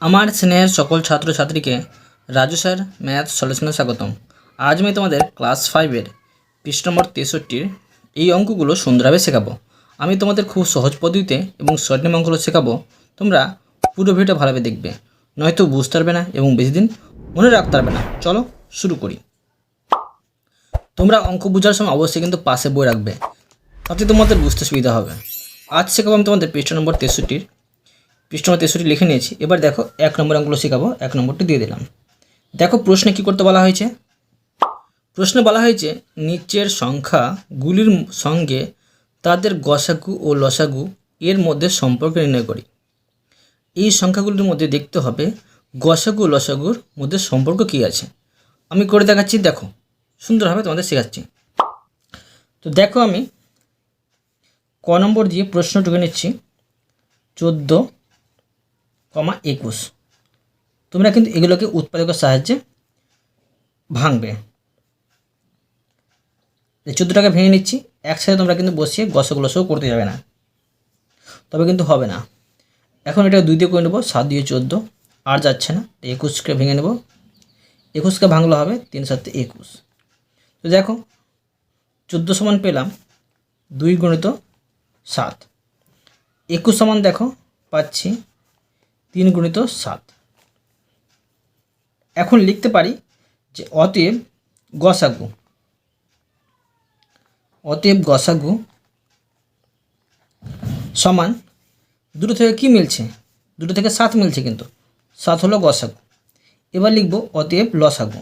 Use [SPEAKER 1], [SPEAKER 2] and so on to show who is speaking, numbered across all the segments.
[SPEAKER 1] আমার স্নেহের সকল ছাত্রছাত্রীকে রাজু স্যার, ম্যাথ সলিউশনে স্বাগতম। আজ আমি তোমাদের ক্লাস ফাইভের পৃষ্ঠ নম্বর তেষট্টির এই অঙ্কগুলো সুন্দরভাবে শেখাবো। আমি তোমাদের খুব সহজ পদ্ধতিতে এবং স্বর্ণিম অঙ্কগুলো শেখাবো। তোমরা পুরো ভিডিওটা ভালোভাবে দেখবে। নয়তো বুঝতে পারবে না এবং বেশি দিন মনে রাখতে পারবে না। চলো শুরু করি। তোমরা অঙ্ক বোঝার সময় অবশ্যই কিন্তু পাশে বই রাখবে। তাতে তোমাদের বুঝতে সুবিধা হবে। আজ শেখাবো আমি তোমাদের পৃষ্ঠ নম্বর তেষট্টির পৃষ্ঠ নম্বর তেষট্টি লিখে নিয়েছি। এবার দেখো এক নম্বর অঙ্কগুলো শেখাবো, এক নম্বরটি দিয়ে দিলাম। দেখো প্রশ্নে কি করতে বলা হয়েছে? প্রশ্নে বলা হয়েছে, নিচের সংখ্যাগুলির সঙ্গে তাদের গসাগু ও লসাগু এর মধ্যে সম্পর্ক নির্ণয় করি। এই সংখ্যাগুলির মধ্যে দেখতে হবে, গসাগু ও লসাগুর মধ্যে সম্পর্ক কী আছে? আমি করে দেখাচ্ছি, দেখো। সুন্দরভাবে তোমাদের শেখাচ্ছি। তো দেখো আমি ক নম্বর দিয়ে প্রশ্ন টুকে নিচ্ছি। চোদ্দ কমা একুশ। তোমরা কিন্তু এগুলোকে উৎপাদকের সাহায্যে ভাঙবে। চোদ্দোটাকে ভেঙে নিচ্ছি। একসাথে তোমরা কিন্তু বসিয়ে গসগুলো সহ করতে যাবে না। তবে কিন্তু হবে না। এখন এটা দুই দিয়ে করে নেব, সাত দিয়ে চোদ্দ। আর যাচ্ছে না একুশকে ভেঙে নেব। একুশকে ভাঙলে হবে তিন সাতে একুশ। তো দেখো, চোদ্দ সমান পেলাম দুই গণিত সাত। একুশ সমান দেখো, পাচ্ছি তিন গুণিত সাত। এখন লিখতে পারি যে অতএব গসাগু অতএব গসাগু সমান দুটো থেকে কি মিলছে? দুটো থেকে সাত মিলছে কিন্তু। সাত হলো গসাগু। এবার লিখব অতএব লসাগু।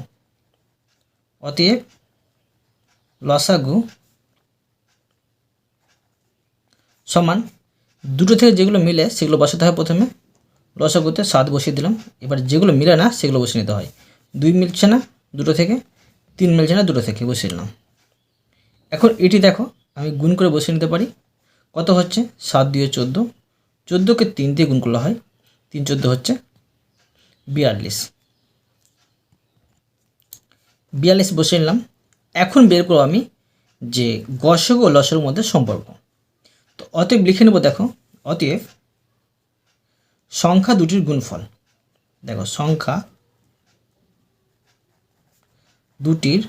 [SPEAKER 1] অতএব লসাগু সমান দুটো থেকে যেগুলো মিলে সেগুলো বসাতে হয় প্রথমে। লসাগুতে সাত বসিয়ে দিলাম। এবার যেগুলো মিলে না, সেগুলো বসিয়ে নিতে হয়। দুই মিলছে না দুটো থেকে, তিন মিলছে না দুটো থেকে বসিয়ে নিলাম এখন এটি দেখো, আমি গুণ করে বসিয়ে নিতে পারি। কত হচ্ছে? সাত দিয়ে চোদ্দ। চোদ্দোকে তিন দিয়ে গুণ করলে হয়, তিন চোদ্দ হচ্ছে বিয়াল্লিশ। বিয়াল্লিশ বসিয়ে নিলাম। এখন বের করব আমি যে গসক ও লসের মধ্যে সম্পর্ক। তো অতএব লিখে নেব দেখো, অতএব সংখ্যা দুটির গুণফল। দেখো, সংখ্যা দুটির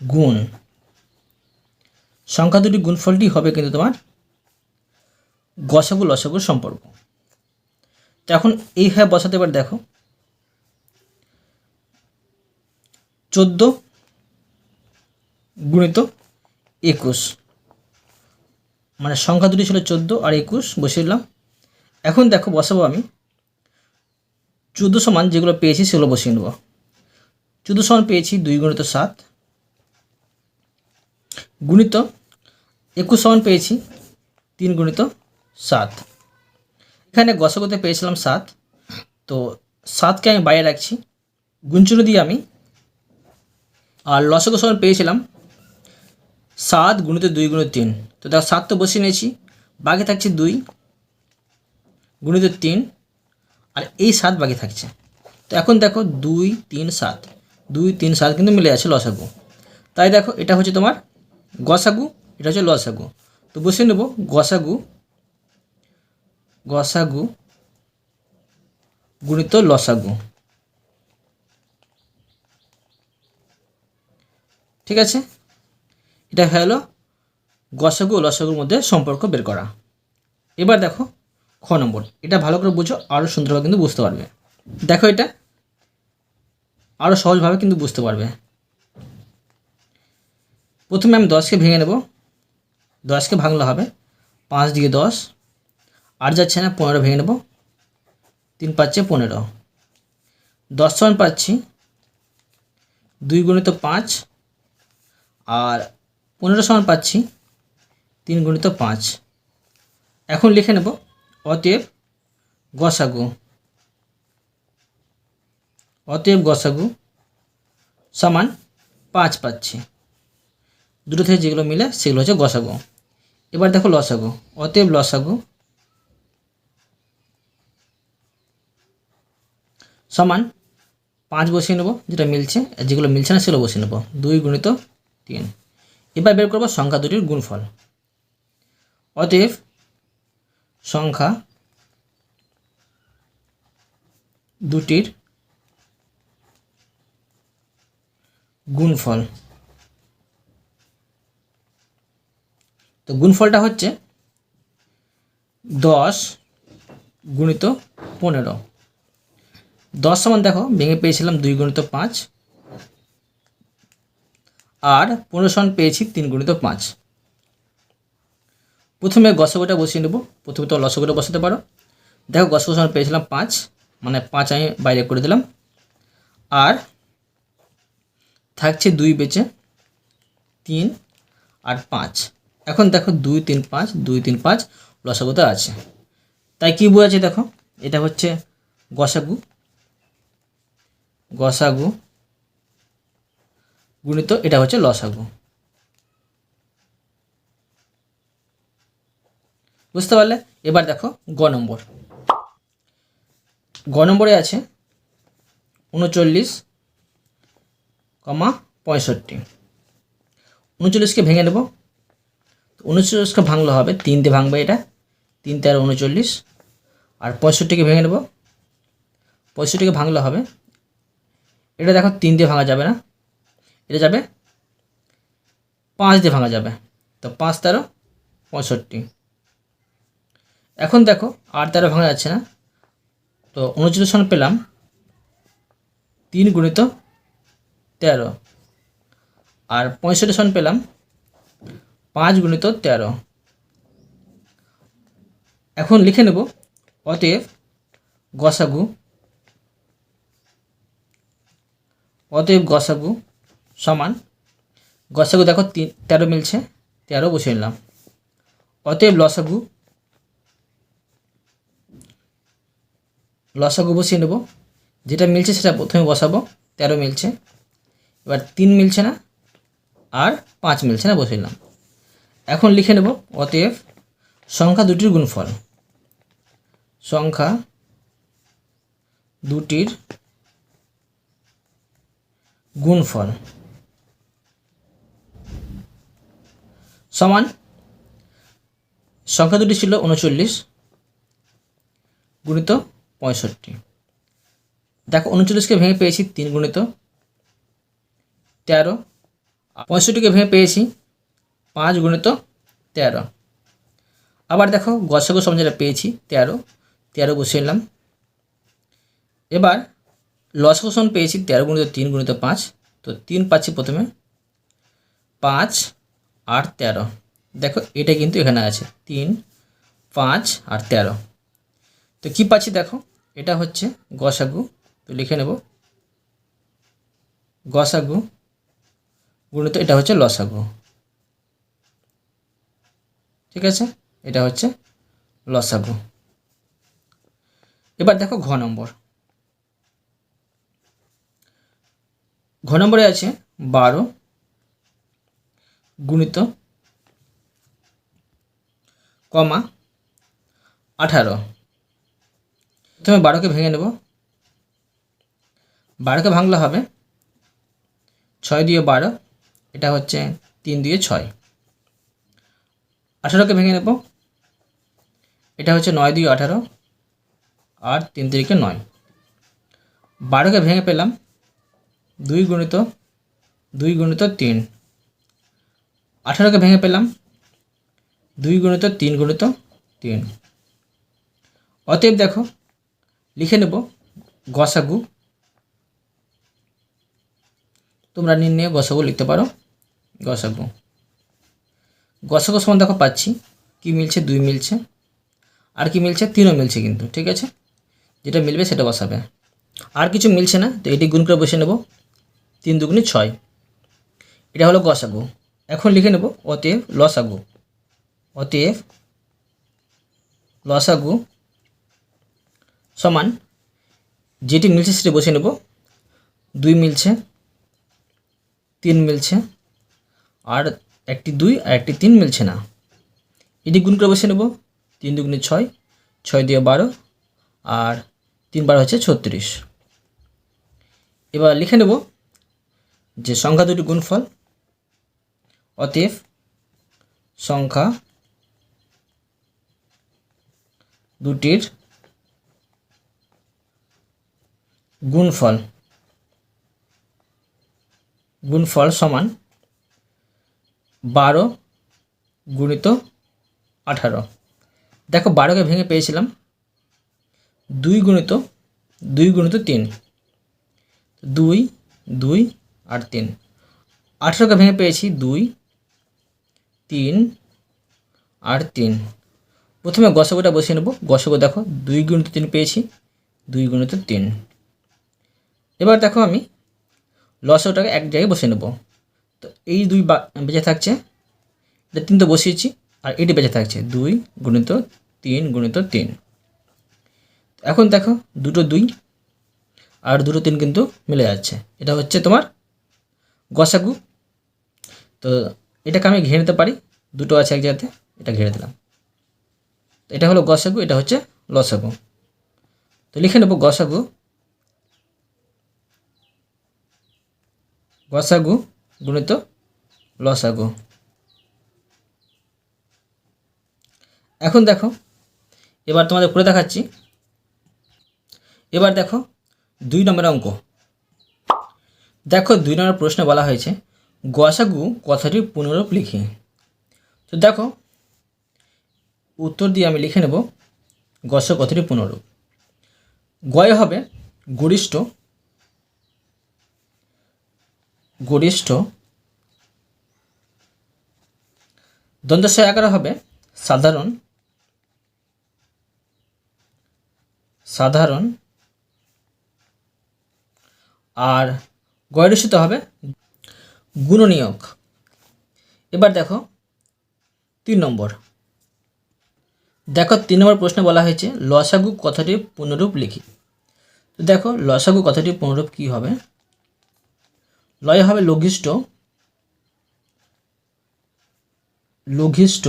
[SPEAKER 1] গুণ। সংখ্যা দুটির গুণফলটি হবে কিন্তু তোমার গসাগু লসাগুর সম্পর্ক। তো এখন এইভাবে বসাতে এবার দেখো, চোদ্দ গুণিত একুশ। মানে সংখ্যা দুটি ছিল চোদ্দ আর একুশ, বসিয়ে দিলাম। এখন দেখো, বসাবো আমি। চোদ্দ সমান যেগুলো পেয়েছি সেগুলো বসিয়ে নেব। চোদ্দ সমান পেয়েছি দুই গুণিত সাত। গুণিত একুশ সমান পেয়েছি তিন গুণিত সাত। এখানে গসগতে পেয়েছিলাম সাত। তো সাতকে আমি বাইরে রাখছি। গুঞ্চুনো দিয়ে আমি আর লসগো সমান পেয়েছিলাম সাত গুণিত দুই গুণিত তিন। তো দেখো সাত তো বসিয়ে নিয়েছি। বাকি থাকছে দুই গুণিত তিন। আর এই সাত বাকি থাকছে। তো এখন দেখো দুই, তিন, সাত। দুই, তিন, সাত কিন্তু মিলে আছে লসাগু। তাই দেখো এটা হচ্ছে তোমার গসাগু, এটা হচ্ছে লসাগু। তো বসিয়ে নেব গসাগু গসাগু গুণিত লসাগু। ঠিক আছে? এটা হলো গসাগু ও লসাগুর মধ্যে সম্পর্ক বের করা। এবার দেখো খ নম্বর। এটা ভালো করে বুঝো আরও সুন্দরভাবে কিন্তু বুঝতে পারবে। দেখো এটা আরও সহজভাবে কিন্তু বুঝতে পারবে। প্রথমে আমি দশকে ভেঙে নেব। দশকে ভাঙলে হবে। পাঁচ দিকে দশ আর যাচ্ছে না, পনেরো ভেঙে নেব। তিন পাচ্ছে পনেরো। দশ সমান পাচ্ছি দুই গুণিত পাঁচ, আর পনেরো সমান পাচ্ছি, তিন গুণিত পাঁচ। এখন লিখে নেব, অতএব গসাগু অতএব গসাগু সমান পাঁচ পাচ্ছি। দুটো থেকে যেগুলো মিলে সেগুলো হচ্ছে গসাগু। এবার দেখো লসাগু, অতএব লসাগু সমান পাঁচ বসিয়ে নেব, যেটা মিলছে, যেগুলো মিলছে না সেগুলো বসিয়ে নেব, দুই গুণিত তিন। এবার বের করব সংখ্যা দুটির গুণফল। অতএব সংখ্যা দুটির গুণফল। তো গুণফলটা হচ্ছে দশ গুণিত পনেরো। দশ সমান দেখো, ভেঙে পেয়েছিলাম দুই গুণিত পাঁচ। আর পনেরো সমান পেয়েছি তিন গুণিত পাঁচ। প্রথমে গসগোটা বসিয়ে নেব। প্রথমে তো লসগোটা বসাতে পারো। দেখো গসগো সমান পেয়েছিলাম পাঁচ মানে পাঁচ আমি বাইরে করে দিলাম। আর থাকছে দুই বেচে তিন আর পাঁচ। এখন দেখো দুই তিন পাঁচ, দুই তিন পাঁচ লসাগুতে আছে। তাই কী বোঝাচ্ছে দেখো? এটা হচ্ছে গসাগু। গসাগু গুণিত এটা হচ্ছে লসাগু বুঝতে পারলে? এবার দেখো গ নম্বর। গ নম্বরে আছে উনচল্লিশ, কমা পঁয়ষট্টি। উনচল্লিশকে ভেঙে নেব উনচল্লিশকে ভাঙলে হবে তিন দিয়ে ভাঙবে এটা। তিন তেরো উনচল্লিশ। আর পঁয়ষট্টিকে ভেঙে নেব পঁয়ষট্টিকে ভাঙলে হবে। এটা দেখো তিন দিয়ে ভাঙা যাবে না। এটা যাবে পাঁচ দিয়ে ভাঙা যাবে। তো পাঁচ তেরো পঁয়ষট্টি। এখন দেখো আট তেরো ভাঙা যাচ্ছে না। তো উনচল্লিশ সন পেলাম তিন গুণিত তেরো। আর পঁয়ষট্টি সন পেলাম পাঁচ গুণিত তেরো। এখন লিখে নেব অতএব গসাগু অতএব গসাগু সমান। গসাগু দেখো তিন, তেরো মিলছে, তেরো বসিয়ে নিলাম। অতএব লসাগু লসাগু বসিয়ে নেব। যেটা মিলছে সেটা প্রথমে বসাবো, তেরো মিলছে। এবার তিন মিলছে না, আর পাঁচ মিলছে না, বসে নিলাম। এখন লিখে নেব, অতএব সংখ্যা দুটির গুণফল। সংখ্যা দুটির গুণফল। সমান, সংখ্যা দুটি ছিল উনচল্লিশ, গুণিত পঁয়ষট্টি। দেখো, উনচল্লিশকে ভেঙে পেয়েছি তিন গুণিত তেরো পঁয়ষট্টিকে ভেঙে পেয়েছি পাঁচ গুণিত তেরো। আবার দেখো, গসাগু সব যেটা পেয়েছি তেরো তেরো বসিয়ে নিলাম। এবার লসকোষণ পেয়েছি তেরো গুণিত তিন গুণিত পাঁচ, তো তিন পাচ্ছি প্রথমে পাঁচ আর তেরো। দেখো, এটা কিন্তু এখানে আছে। তিন, পাঁচ আর তেরো। তো কী পাচ্ছি দেখো? এটা হচ্ছে গসাগু। তো লিখে নেব। গসাগু গুণিত এটা হচ্ছে লসাগু। ঠিক আছে? এটা হচ্ছে লসাগু। এবার দেখো ঘ নম্বর। ঘ নম্বরে আছে বারো গুণিত কমা আঠারো। প্রথমে বারোকে ভেঙে নেব। বারোকে ভাঙলে হবে ছয় দিয়ে বারো, এটা হচ্ছে তিন দিয়ে ছয়। আঠারোকে ভেঙে নেব, এটা হচ্ছে নয় দিয়ে আঠারো আর তিন তিরিকে নয়। বারোকে ভেঙে পেলাম দুই গুণিত দুই গুণিত তিন। আঠারোকে ভেঙে পেলাম। দুই গুণিত তিন গুণিত তিন। অতএব দেখো, লিখে নেব গসাগু। তোমরা নির্ণয়ে গসাগু লিখতে পারো, গসাগু। গসাগু সমান দেখো পাচ্ছি, কি মিলছে, দুই মিলছে। আর কি মিলছে, তিনও মিলছে কিন্তু, ঠিক আছে? যেটা মিলবে সেটা বসাবে। আর কিছু মিলছে না, তো এটি গুণ করে বসে নেব, তিন দুগুণি ছয়। এটা হলো গসাগু। এখন লিখে নেব অতএব লসাগু। অতএব লসাগু সমান যেটি মিলছে সেটি বসে নেব। দুই মিলছে, তিন মিলছে, আর একটি দুই আর একটি তিন মিলছে না। এটি গুণ করে বসে নেব। তিন দুগুণে ছয় ছয় দিয়ে বারো, আর তিন বারো হচ্ছে ছত্রিশ। এবার লিখে নেব যে সংখ্যা দুটি গুণফল অতএব সংখ্যা দুটির গুণফল। গুণফল সমান বারো গুণিত আঠারো। দেখো বারোকে ভেঙে পেয়েছিলাম। দুই গুণিত দুই গুণিত তিন। দুই দুই আর তিন। আঠেরোকে ভেঙে পেয়েছি দুই তিন আর তিন। প্রথমে গসগোটা বসিয়ে নেব। গসগো দেখো, দুই গুণিত তিন পেয়েছি, দুই গুণিত তিন। এবার দেখো আমি লসটাকে এক জায়গায় বসিয়ে নেব। তো এই দুই বেঁচে থাকছে। এটা তিন তো বসিয়েছি, আর এটি বেঁচে থাকছে। দুই গুণিত তিন গুণিত তিন। এখন দেখো, দুটো দুই, আর দুটো তিন কিন্তু মিলে যাচ্ছে। এটা হচ্ছে তোমার গসাগু। তো এটাকে আমি ঘিরে নিতে পারি। দুটো আছে এক জায়গাতে, এটা ঘিরে দিলাম। এটা হলো গসাগু, এটা হচ্ছে লসাগু। তো লিখে নেব গসাগু। গসাগু গুণিত লসাগু। এখন দেখো, এবার তোমাদের করে দেখাচ্ছি। এবার দেখো, দুই নম্বরের অঙ্ক। দেখো দুই নম্বর প্রশ্নে বলা হয়েছে গসাগু কথাটির পুনরূপ লিখি। তো দেখো, উত্তর দিয়ে আমি লিখে নেব গস কথাটির পুনরূপ। গয় হবে গরিষ্ঠ গরিষ্ঠ দ্বন্দ্বশয় আকারে হবে সাধারণ সাধারণ, আর গয়রসিত হবে গুণনীয়ক। এবার দেখো তিন নম্বর। দেখো তিন নম্বর প্রশ্নে বলা হয়েছে, লসাগু কথাটির পুনরূপ লিখি। তো দেখো, লসাগু কথাটির পুনরূপ কী হবে? লয় হবে লঘিষ্ঠ লঘিষ্ঠ,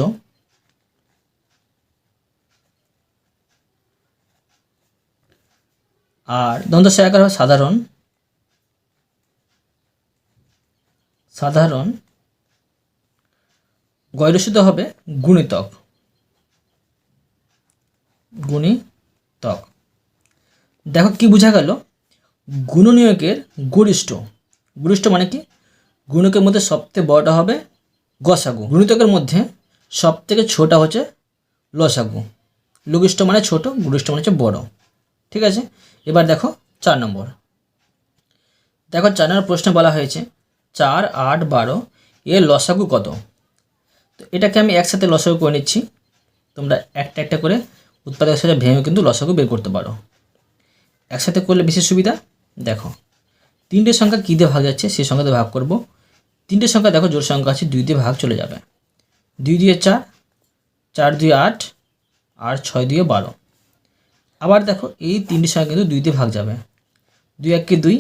[SPEAKER 1] আর দ্বন্দ্ব আকার হবে সাধারণ সাধারণ গৈরসিত হবে গুণিতক। গুণিতক। দেখো কি বোঝা গেল? গুণনীয়কের গরিষ্ঠ। গরিষ্ঠ মানে কি? গুণকের মধ্যে সবথেকে বড়টা হবে গসাগু। গুণিতকের মধ্যে সবথেকে ছোটা হচ্ছে লসাগু। লঘিষ্ঠ মানে ছোট, গুরিষ্ঠ মানে হচ্ছে বড়। ঠিক আছে? এবার দেখো চার নম্বর। দেখো চার নম্বর প্রশ্নে বলা হয়েছে চার আট বারো এর লসাগু কত? তো এটাকে আমি একসাথে লসাগু করে নিচ্ছি। তোমরা একটা একটা করে উৎপাদকের সাথে ভেঙে কিন্তু লসাগু বের করতে পারো। একসাথে করলে বেশি সুবিধা? দেখো, তিনটে সংখ্যা কী দিয়ে ভাগ যাচ্ছে সেই সংখ্যাতে ভাগ করব। তিনটে সংখ্যা দেখো জোর সংখ্যা আছে, দুই দিয়ে ভাগ চলে যাবে। দুই দিয়ে চার চার দুই আট, আর ছয় দিয়ে বারো। আবার দেখো, এই তিনটি সংখ্যা কিন্তু দুই দিয়ে ভাগ যাবে। দুই এককে দুই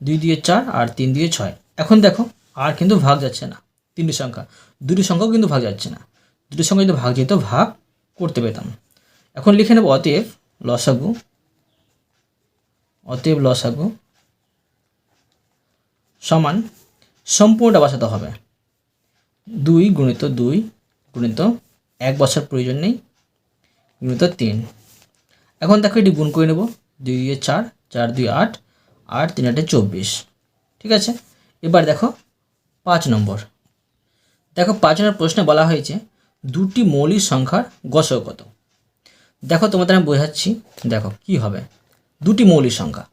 [SPEAKER 1] দুই দিয়ে চার, আর তিন দিয়ে ছয়। এখন দেখো, আর কিন্তু ভাগ যাচ্ছে না। তিনটি সংখ্যা। দুটি সংখ্যাও কিন্তু ভাগ যাচ্ছে না। দুটি সংখ্যা যদি ভাগ যেত ভাগ করতে পেতাম। এখন লিখে নেব অতএব লসাগু অতএব লসাগু সমান সম্পূর্ণটা বসাতে হবে। দুই গুণিত দুই গুণিত এক বছর প্রয়োজন নেই, গুণিত তিন। এখন দেখো এটি গুণ করে নেব। দুই দিয়ে চার চার দুই আট আট তিন আটে চব্বিশ। ঠিক আছে? এবার দেখো পাঁচ নম্বর। দেখো পাঁচ নম্বর প্রশ্নে বলা হয়েছে দুটি মৌলিক সংখ্যার গসক কত? দেখো তোমাদের আমি বোঝাচ্ছি, দেখো কি হবে। দুটি মৌলিক সংখ্যা।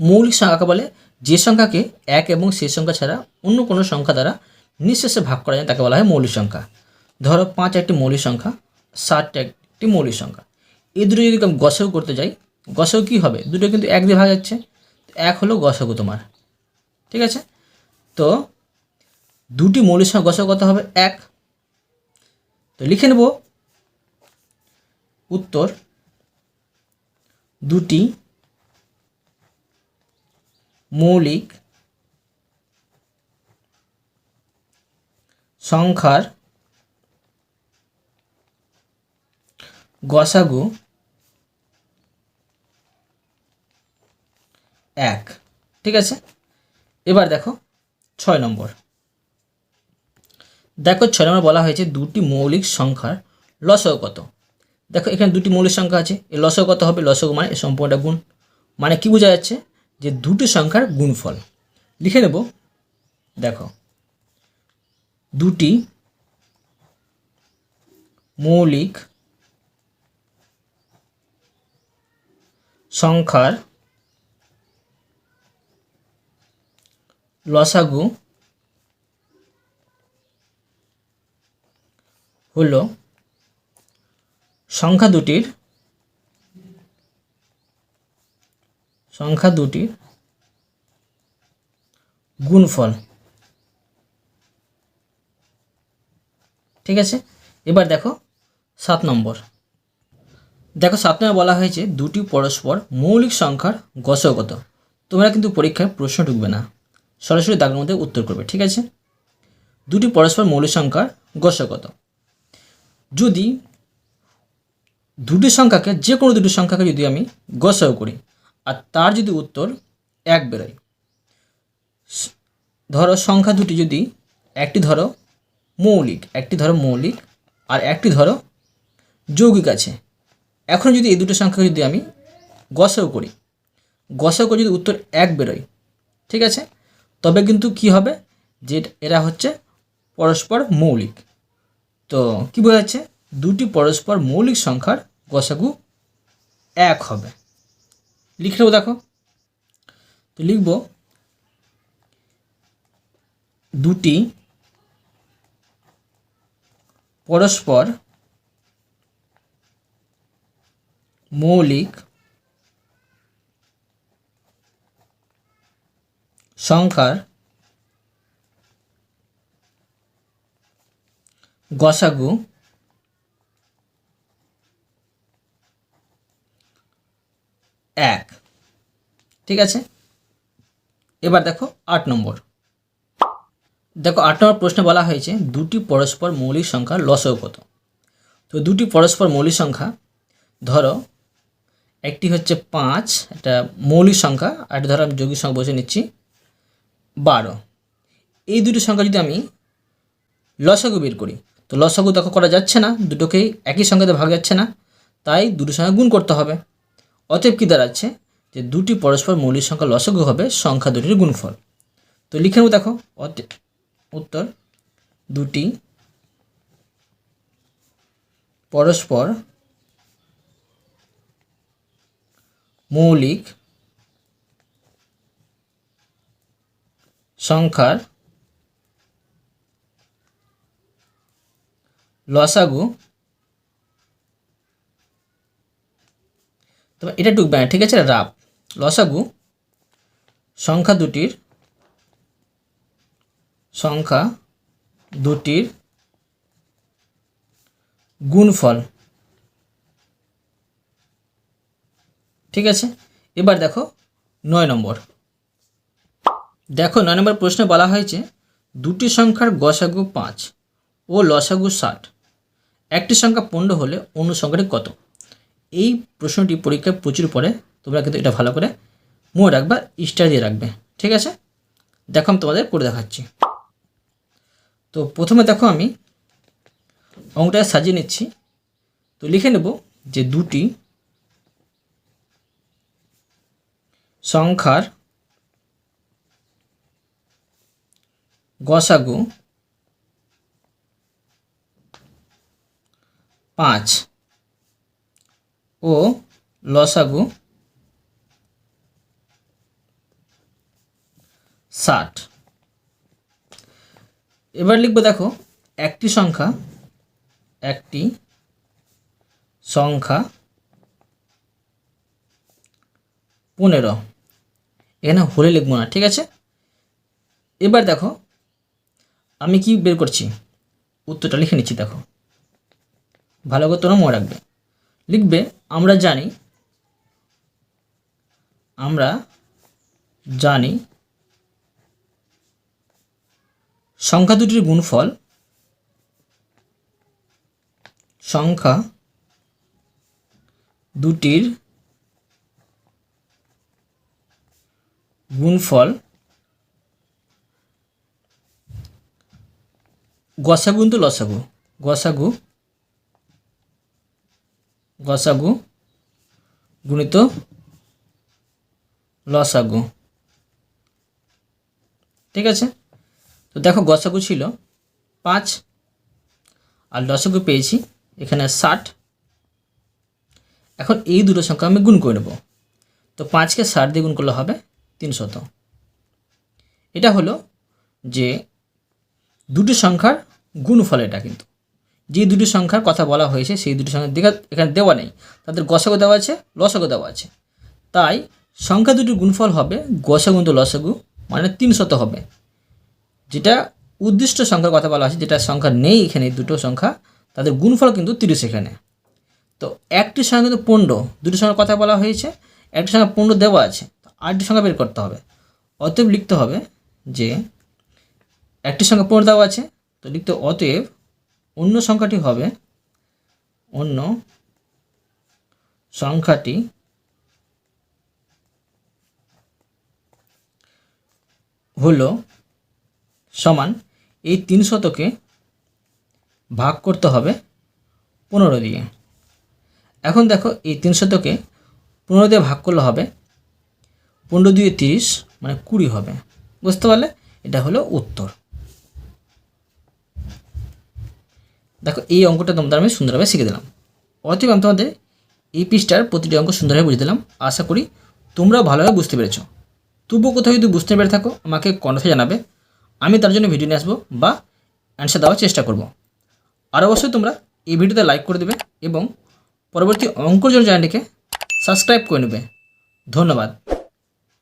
[SPEAKER 1] মৌলিক সংখ্যাকে বলে? যে সংখ্যাকে এক এবং সেই সংখ্যা ছাড়া অন্য কোনো সংখ্যা দ্বারা নিঃশেষে ভাগ করা যায়, তাকে বলা হয় মৌলিক সংখ্যা। ধরো পাঁচ একটি মৌলিক সংখ্যা, ষাট একটি মৌলিক সংখ্যা। এই দুটো যদি আমি গসক করতে যাই গসক কী হবে? দুটো কিন্তু এক দিয়ে ভাগ যাচ্ছে, এক হলো গসক তোমার। ঠিক আছে? তো দুটি মৌলিক সংখ্যা গসক কত হবে, এক। তো লিখে নেব, উত্তর দুটি মৌলিক সংখ্যার গসাগু এক। ঠিক আছে? এবার দেখো ছয় নম্বর। দেখো ছয় নম্বর বলা হয়েছে দুটি মৌলিক সংখ্যার লসক কত। দেখো এখানে দুটি মৌলিক সংখ্যা আছে এই লসক কত হবে? লসক মানে সম্পূর্ণটা গুণ। মানে কি বোঝা যাচ্ছে? যে দুটি সংখ্যার গুণফল। লিখে নেব, দেখো, দুটি মৌলিক সংখ্যার লসাগু হলো সংখ্যা দুটির সংখ্যা দুটির গুণফল। ঠিক আছে? এবার দেখো সাত নম্বর। দেখো সাত নম্বর বলা হয়েছে দুটি পরস্পর মৌলিক সংখ্যার গসগত। তোমরা কিন্তু পরীক্ষায় প্রশ্ন ঢুকবে না। সরাসরি দাগের মধ্যে উত্তর করবে, ঠিক আছে? দুটি পরস্পর মৌলিক সংখ্যার গসক যদি দুটি সংখ্যাকে যে কোনো দুটি সংখ্যাকে যদি আমি গসাও করি, আর তার যদি উত্তর এক বেরোয়। ধরো সংখ্যা দুটি যদি, একটি ধরো মৌলিক, একটি ধরো মৌলিক, আর একটি ধরো যৌগিক আছে। এখন যদি এই দুটো সংখ্যাকে যদি আমি গসাও করি গসাও করে যদি উত্তর এক বেরোয়, ঠিক আছে? তবে কিন্তু কি হবে? যে এরা হচ্ছে পরস্পর মৌলিক। তো কি বোঝা যাচ্ছে দুটি পরস্পর মৌলিক সংখ্যার গসাগু এক হবে। লিখে নেব দেখো। তো লিখব, দুটি পরস্পর মৌলিক সংখ্যার গসাগু এক। ঠিক আছে? এবার দেখো আট নম্বর। দেখো আট নম্বর প্রশ্নে বলা হয়েছে দুটি পরস্পর মৌলিক সংখ্যা লসও কত? তো দুটি পরস্পর মৌলিক সংখ্যা, ধরো একটি হচ্ছে পাঁচ, একটা মৌলিক সংখ্যা, আর ধরো আমি যৌগিক সংখ্যা বসে নিচ্ছি বারো। এই দুটি সংখ্যা যদি আমি লসাগু বের করি, তো লসাগু দেখো করা যাচ্ছে না দুটোকেই একই সংখ্যাতে ভাগ যাচ্ছে না, তাই দুটো সংখ্যা গুণ করতে হবে। অতএব কী দাঁড়াচ্ছে? যে দুটি পরস্পর মৌলিক সংখ্যা লসাগু হবে, সংখ্যা দুটির গুণফল। তো লিখে নেব দেখো অতএব উত্তর, দুটি পরস্পর মৌলিক সংখ্যার লসাগু। তবে এটা ঢুকবে না ঠিক আছে? রাব লসাগু সংখ্যা দুটির সংখ্যা দুটির গুণফল। ঠিক আছে? এবার দেখো, নয় নম্বর। দেখো নয় নম্বর প্রশ্নে বলা হয়েছে, দুটি সংখ্যার গসাগু পাঁচ ও লসাগু ষাট। একটি সংখ্যা পনেরো হলে অন্য সংখ্যাটি কত? এই প্রশ্নটি পরীক্ষায় প্রচুর পড়ে, তোমরা কিন্তু এটা ভালো করে মনে রাখবা স্টার দিয়ে রাখবে, ঠিক আছে? দেখো আমি তোমাদের করে দেখাচ্ছি। তো প্রথমে দেখো আমি অঙ্কটা সাজিয়ে নিচ্ছি। তো লিখে নেব যে দুটি সংখ্যার গসাগু পাঁচ ও লসাগু ষাট। এবার লিখব দেখো, একটি সংখ্যা একটি সংখ্যা পনেরো। এখানে হলে লিখব না, ঠিক আছে? এবার দেখো আমি কি বের করছি? উত্তরটা লিখে নিচ্ছি, দেখো। ভালো করে তোমরা মনে রাখবে। লিখবে, আমরা জানি আমরা জানি সংখ্যা দুটির গুণফল সংখ্যা দুটির গুণফল গসাগু কিন্তু লসাগু, গসাগু গসাগু, গুণিত লসাগু। ঠিক আছে? তো দেখো গসাগু ছিল পাঁচ, আর লসাগু পেয়েছি এখানে ষাট। এখন এই দুটো সংখ্যা আমি গুণ করে নেব। তো পাঁচকে ষাট দিয়ে গুণ করলে হবে তিনশত। এটা হলো যে দুটি সংখ্যার গুণফল এটা কিন্তু। যে দুটি সংখ্যার কথা বলা হয়েছে, সেই দুটি সংখ্যার দিকে এখানে দেওয়া নেই। তাদের গসাগু দেওয়া আছে, লসাগু দেওয়া আছে। তাই সংখ্যা দুটির গুণফল হবে গসাগু তো লসাগু মানে তিনশত হবে। যেটা উদ্দিষ্ট সংখ্যার কথা বলা হয়েছে, যেটা সংখ্যা নেই এখানে, দুটো সংখ্যা, তাদের গুণফল কিন্তু তিরিশ এখানে। তো একটি সংখ্যা কিন্তু পনেরো দুটি সংখ্যার কথা বলা হয়েছে, একটি সংখ্যা পনেরো দেওয়া আছে আটটি সংখ্যা বের করতে হবে। অতএব লিখতে হবে যে একটি সংখ্যা দেওয়া আছে, তো লিখতে অতএব অন্য সংখ্যাটি হবে, অন্য সংখ্যাটি হলো সমান এই তিন শতকে ভাগ করতে হবে পনেরো দিয়ে। এখন দেখো এই তিন শতকে পনেরো দিয়ে ভাগ করলে হবে পনেরো দিয়ে তিরিশ মানে কুড়ি হবে। বুঝতে পারলে? এটা হলো উত্তর। দেখো, এই অঙ্কটা তোমাদের আমি সুন্দরভাবে শিখে দিলাম। অতএব আমি তোমাদের এই পৃষ্ঠার প্রতিটি অঙ্ক সুন্দরভাবে বুঝে দিলাম। আশা করি তোমরাও ভালোভাবে বুঝতে পেরেছ। তবুও কোথাও যদি বুঝতে পেরে থাকো, আমাকে কণ্ঠে জানাবে। আমি তার জন্য ভিডিও নিয়ে আসব বা অ্যান্সার দেওয়ার চেষ্টা করব। আর অবশ্যই তোমরা এই ভিডিওতে লাইক করে দেবে এবং পরবর্তী অঙ্কর জন্য চ্যানেলটিকে সাবস্ক্রাইব করে নেবে। ধন্যবাদ।